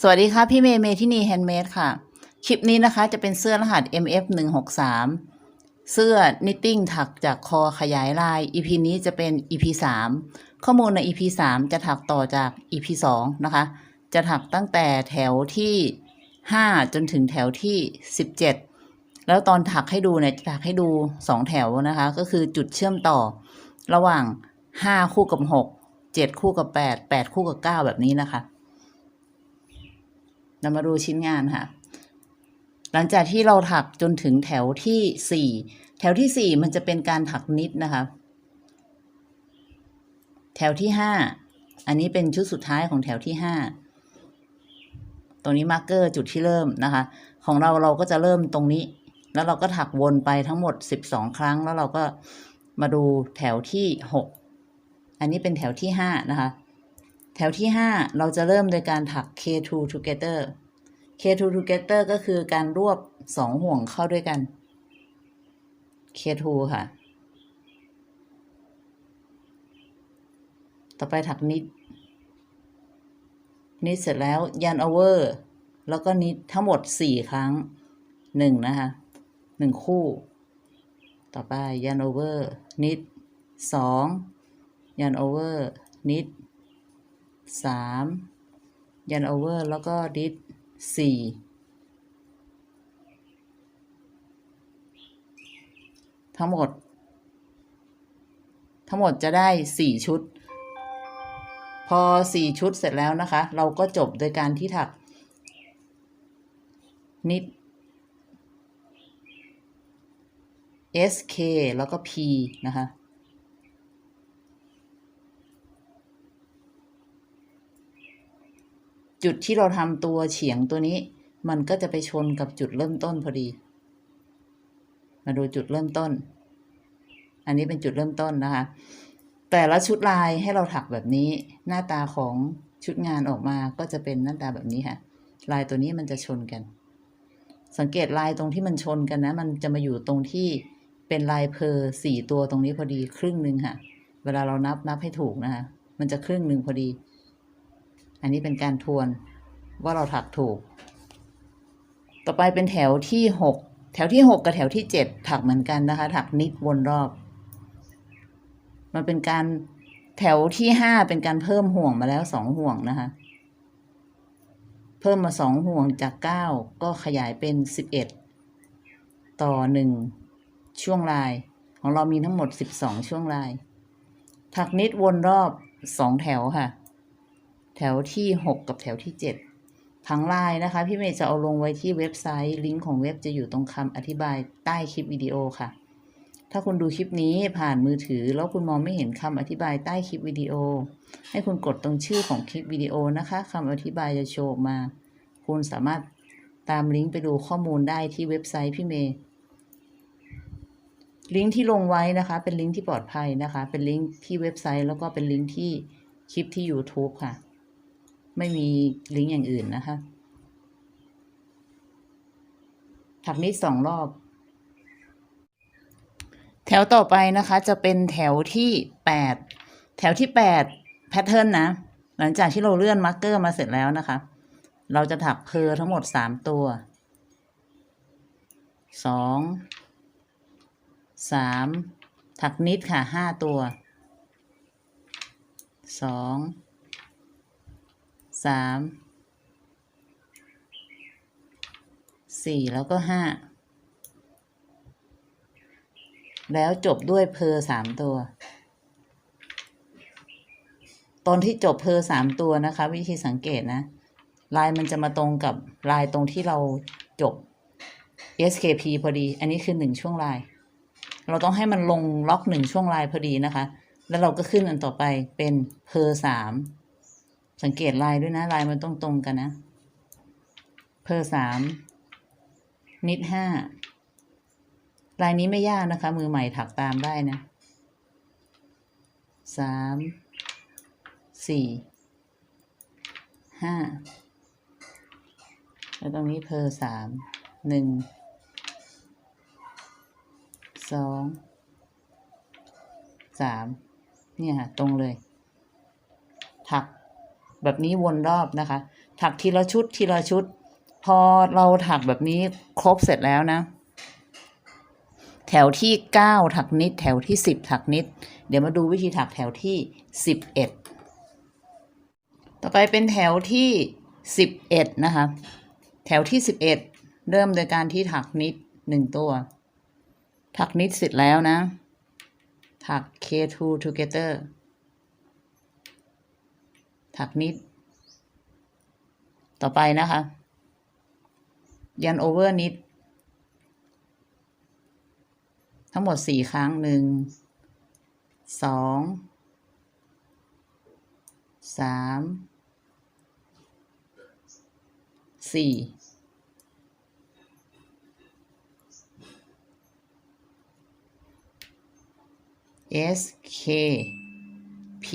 สวัสดีค่ะ พี่เมย์เมทินีแฮนด์เมดค่ะ คลิปนี้นะคะจะเป็นเสื้อรหัส MF 1 6 3 เสื้อ knitting ถักจากคอขยายลาย EP นี้จะเป็น EP 3 ข้อมูลใน EP 3 จะถักต่อจาก EP 2 นะคะ จะถักตั้งแต่แถวที่ 5 จนถึงแถวที่ 17 แล้วตอนถักให้ดูเนี่ยจะถักให้ดู 2 แถวนะคะ ก็คือจุดเชื่อมต่อ ระหว่าง 5 คู่กับ 6 7 คู่กับ 8 8 คู่กับ 9 แบบนี้นะคะ เรามาดูชิ้นงานค่ะ หลังจากที่เราถักจนถึงแถวที่สี่แถวที่สี่มันจะเป็นการถักนิดนะคะ แถวที่ห้าอันนี้เป็นชุดสุดท้ายของแถวที่ห้าตรงนี้มาร์กเกอร์จุดที่เริ่มนะคะ ของเราเราก็จะเริ่มตรงนี้ แล้วเราก็ถักวนไปทั้งหมดสิบสองครั้ง แล้วเราก็มาดูแถวที่หกอันนี้เป็นแถวที่ห้านะคะ แถวที่5เราจะเริ่มโดยการถัก K2 together K2 together ก็คือการรวบ2ห่วงเข้าด้วยกัน K2 ค่ะ ต่อไปถักนิด นิดเสร็จแล้วยัน over แล้วก็นิดทั้งหมด4ครั้ง1นะคะ1คู่ ต่อไปยัน over นิด2ยัน over นิดสามยันโอเวอร์ แล้วก็ดิส สี่ทั้งหมด ทั้งหมดจะได้สี่ชุด พอสี่ชุดเสร็จแล้วนะคะ เราก็จบโดยการที่ถัก นิด SK แล้วก็ P นะคะ จุดที่เราทำตัวเฉียงตัวนี้ มันก็จะไปชนกับจุดเริ่มต้นพอดี มาดูจุดเริ่มต้น อันนี้เป็นจุดเริ่มต้นนะคะ แต่ละชุดลายให้เราถักแบบนี้ หน้าตาของชุดงานออกมาก็จะเป็นหน้าตาแบบนี้ค่ะ ลายตัวนี้มันจะชนกัน สังเกตลายตรงที่มันชนกันนะ มันจะมาอยู่ตรงที่เป็นลายเพอร์สี่ตัวตรงนี้พอดีครึ่งหนึ่งค่ะ เวลาเรานับนับให้ถูกนะคะ มันจะครึ่งหนึ่งพอดี อันนี้เป็นการทวนว่าเราถักถูก ต่อไปเป็นแถวที่หกแถวที่หกกับแถวที่เจ็ดถักเหมือนกันนะคะ ถักนิดวนรอบ มันเป็นการแถวที่ห้าเป็นการเพิ่มห่วงมาแล้วสองห่วงนะคะ เพิ่มมาสองห่วงจากเก้าก็ขยายเป็นสิบเอ็ดต่อหนึ่งช่วงลาย ของเรามีทั้งหมดสิบสองช่วงลาย ถักนิดวนรอบสองแถวค่ะ แถวที่ 6 กับแถวที่7ทั้งไลน์นะคะ พี่เมย์จะเอาลงไว้ที่เว็บไซต์ ลิงก์ของเว็บจะอยู่ตรงคำอธิบายใต้คลิปวิดีโอค่ะ ถ้าคุณดูคลิปนี้ผ่านมือถือ แล้วคุณมองไม่เห็นคำอธิบายใต้คลิปวิดีโอ ให้คุณกดตรงชื่อของคลิปวิดีโอนะคะคำอธิบายจะโชว์มา คุณสามารถตามลิงก์ไปดูข้อมูลได้ที่เว็บไซต์พี่เมย์ลิงก์ที่ลงไว้นะคะ เป็นลิงก์ที่ปลอดภัยนะคะ เป็นลิงก์ที่เว็บไซต์แล้วก็เป็นลิงก์ที่คลิปที่ YouTube ค่ะ ไม่มีลิงก์อย่างอื่นนะคะ ถักนิดสองรอบ แถวต่อไปนะคะจะเป็นแถวที่แปด แถวที่แปดแพทเทิร์นนะ หลังจากที่เราเลื่อนมาร์กเกอร์มาเสร็จแล้วนะคะ เราจะถักเพอทั้งหมดสามตัว สอง สาม ถักนิดค่ะห้าตัว สอง สามสี่แล้วก็ห้าแล้วจบด้วยเพอสามตัว ตอนที่จบเพอสามตัวนะคะ วิธีสังเกตนะ ลายมันจะมาตรงกับลายตรงที่เราจบ SKP พอดี อันนี้คือหนึ่งช่วงลาย เราต้องให้มันลงล็อกหนึ่งช่วงลายพอดีนะคะ แล้วเราก็ขึ้นอันต่อไปเป็นเพอสาม สังเกตลายด้วยนะ ลายมันต้องตรงกันนะ เพอสามนิดห้าลายนี้ไม่ยากนะคะ มือใหม่ถักตามได้นะสามสี่ห้าแล้วตรงนี้เพอสามหนึ่งสองสามเนี่ยค่ะตรงเลย ถัก แบบนี้วนรอบนะคะ ถักทีละชุดทีละชุด พอเราถักแบบนี้ครบเสร็จแล้วนะ แถวที่เก้าถักนิด แถวที่สิบถักนิด เดี๋ยวมาดูวิธีถักแถวที่สิบเอ็ดต่อไปเป็นแถวที่สิบเอ็ดนะคะ แถวที่สิบเอ็ดเริ่มโดยการที่ถักนิดหนึ่งตัว ถักนิดเสร็จแล้วนะ ถัก K2 together ถักนิด ต่อไปนะคะ ยันโอเวอร์นิด ทั้งหมดสี่ครั้งหนึ่งสองสามสี่ S K P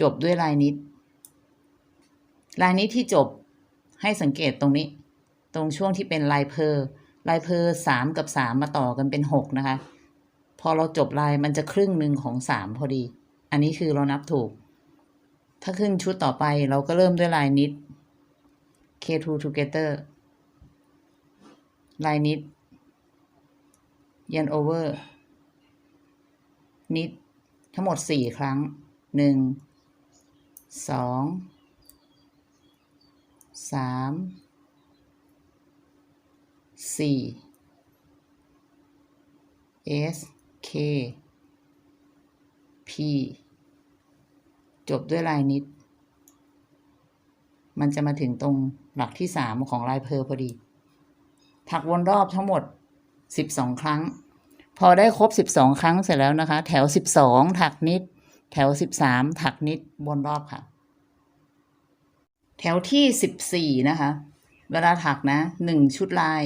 จบด้วยลายนิด ลายนี้ที่จบให้สังเกตตรงนี้ ตรงช่วงที่เป็นลายเพอร์ลายเพอร์สามกับสามมาต่อกันเป็นหกนะคะ พอเราจบลายมันจะครึ่งหนึ่งของสามพอดี อันนี้คือเรานับถูก ถ้าขึ้นชุดต่อไปเราก็เริ่มด้วยลายนิด K2 together ลายนิดยันโอเวอร์นิดทั้งหมดสี่ครั้งหนึ่ง สองสามสี่ S K P จบด้วยลายนิด มันจะมาถึงตรงหลักที่สามของลายเพอร์พอดี ถักวนรอบทั้งหมดสิบสองครั้ง พอได้ครบสิบสองครั้งเสร็จแล้วนะคะ แถวสิบสองถักนิด แถวสิบสามถักนิดวนรอบค่ะ แถวที่สิบสี่นะคะ เวลาถักนะหนึ่งชุดลาย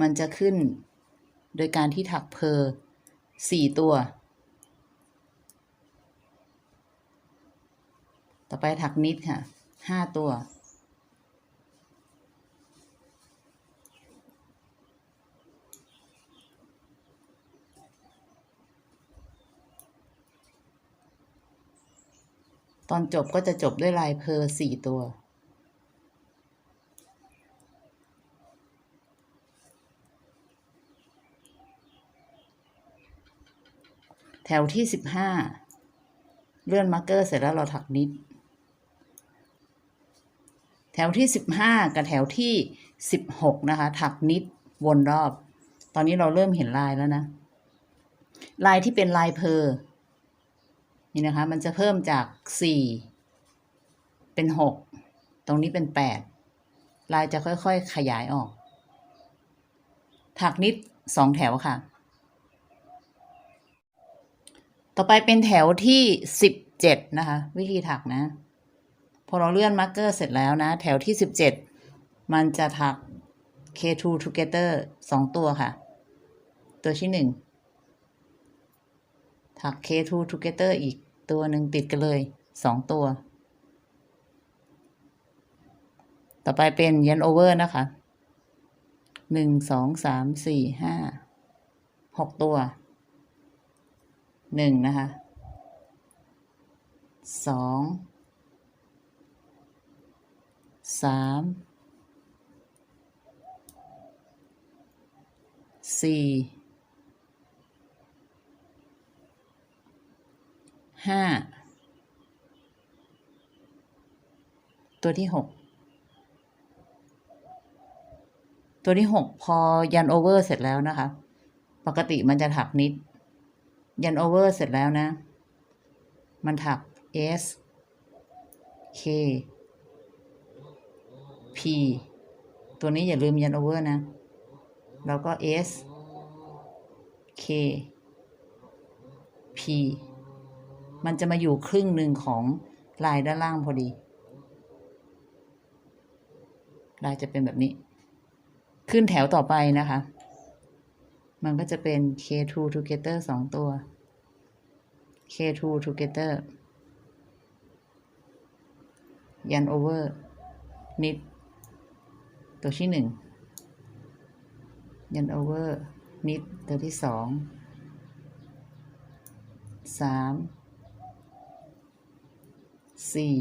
มันจะขึ้นโดยการที่ถักเพอร์สี่ตัว ต่อไปถักนิดค่ะห้าตัว ตอนจบก็จะจบด้วยลายเพอร์สี่ตัว แถวที่สิบห้าเลื่อนมาร์กเกอร์เสร็จแล้วเราถักนิด แถวที่สิบห้ากับแถวที่สิบหกนะคะ ถักนิดวนรอบ ตอนนี้เราเริ่มเห็นลายแล้วนะ ลายที่เป็นลายเพอร์ นี่นะคะ มันจะเพิ่มจากสี่เป็นหกตรงนี้เป็นแปดลายจะค่อยๆขยายออก ถักนิดสองแถวค่ะ ต่อไปเป็นแถวที่สิบเจ็ดนะคะ วิธีถักนะ พอเราเลื่อนมาร์กเกอร์เสร็จแล้วนะ แถวที่สิบเจ็ดมันจะถัก K2 together สองตัวค่ะ ตัวที่หนึ่ง ถัก K2 together อีกตัวหนึ่งติดกันเลยสองตัว ต่อไปเป็นยันโอเวอร์นะคะหนึ่งสองสามสี่ห้าหกตัวหนึ่งนะคะสองสามสี่ ห้าตัวที่หกตัวที่หกพอยันโอเวอร์เสร็จแล้วนะคะ ปกติมันจะถักนิด ยันโอเวอร์เสร็จแล้วนะ มันถัก S K P ตัวนี้อย่าลืมยันโอเวอร์นะ แล้วก็ S K P มันจะมาอยู่ครึ่งหนึ่งของลายด้านล่างพอดี ลายจะเป็นแบบนี้ ขึ้นแถวต่อไปนะคะ มันก็จะเป็น K2 together สองตัว K2 together ยัน over นิด ตัวที่หนึ่งยัน over นิดตัวที่สองสาม สี่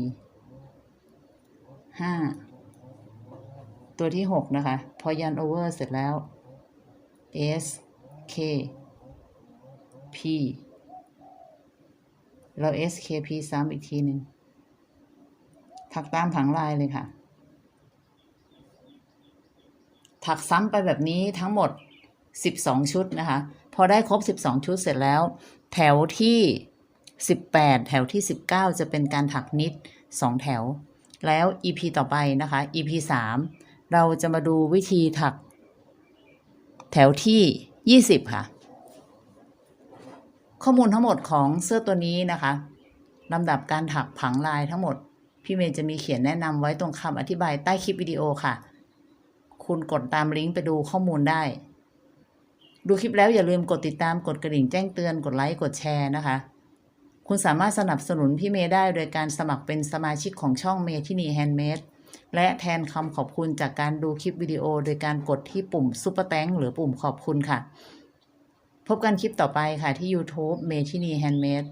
ห้าตัวที่หกนะคะ พอยันโอเวอร์เสร็จแล้ว S K P เรา S K P ซ้ำอีกทีหนึ่งถักตามผังลายเลยค่ะ ถักซ้ำไปแบบนี้ทั้งหมด 12 ชุดนะคะ พอได้ครบ 12 ชุดเสร็จแล้ว แถวที่ 18 แถวที่ 19 จะเป็นการถักนิด 2 แถว แล้ว EP ต่อไปนะคะ EP 3 เราจะมาดูวิธีถัก แถวที่ 20 ค่ะ ข้อมูลทั้งหมดของเสื้อตัวนี้นะคะลำดับการถักผังลายทั้งหมด พี่เมย์จะมีเขียนแนะนำไว้ตรงคำอธิบายใต้คลิปวิดีโอค่ะ คุณกดตามลิงก์ไปดูข้อมูลได้ดูคลิปแล้วอย่าลืมกดติดตามกดกระดิ่งแจ้งเตือนกดไลค์กดแชร์นะคะ คุณสามารถสนับสนุนพี่เมย์ได้โดยการสมัครเป็นสมาชิกของช่องเมทินีแฮนด์เมดและแทนคำขอบคุณจากการดูคลิปวิดีโอ โดยการกดที่ปุ่มซุปเปอร์แตงหรือปุ่มขอบคุณค่ะ พบกันคลิปต่อไปค่ะที่ YouTube เมทินีแฮนด์เมด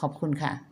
ขอบคุณค่ะ